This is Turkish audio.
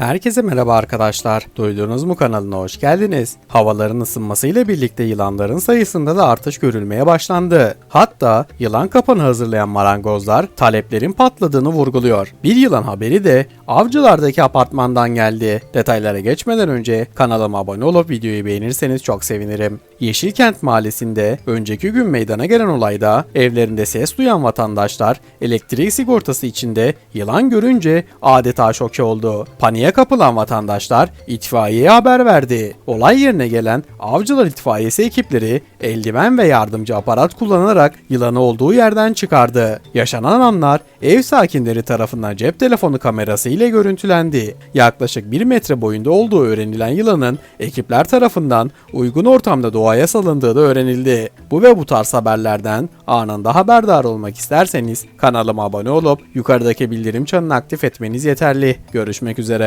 Herkese merhaba arkadaşlar. Duydunuz mu kanalına hoş geldiniz. Havaların ısınmasıyla birlikte yılanların sayısında da artış görülmeye başlandı. Hatta yılan kapanı hazırlayan marangozlar taleplerin patladığını vurguluyor. Bir yılan haberi de avcılardaki apartmandan geldi. Detaylara geçmeden önce kanalıma abone olup videoyu beğenirseniz çok sevinirim. Yeşilkent mahallesinde önceki gün meydana gelen olayda evlerinde ses duyan vatandaşlar elektrik sigortası içinde yılan görünce adeta şoke oldu. Paniğe kapılan vatandaşlar itfaiyeye haber verdi. Olay yerine gelen Avcılar İtfaiyesi ekipleri eldiven ve yardımcı aparat kullanarak yılanı olduğu yerden çıkardı. Yaşanan anlar ev sakinleri tarafından cep telefonu kamerası ile görüntülendi. Yaklaşık 1 metre boyunda olduğu öğrenilen yılanın ekipler tarafından uygun ortamda doğaya salındığı da öğrenildi. Bu ve bu tarz haberlerden anında haberdar olmak isterseniz kanalıma abone olup yukarıdaki bildirim çanını aktif etmeniz yeterli. Görüşmek üzere.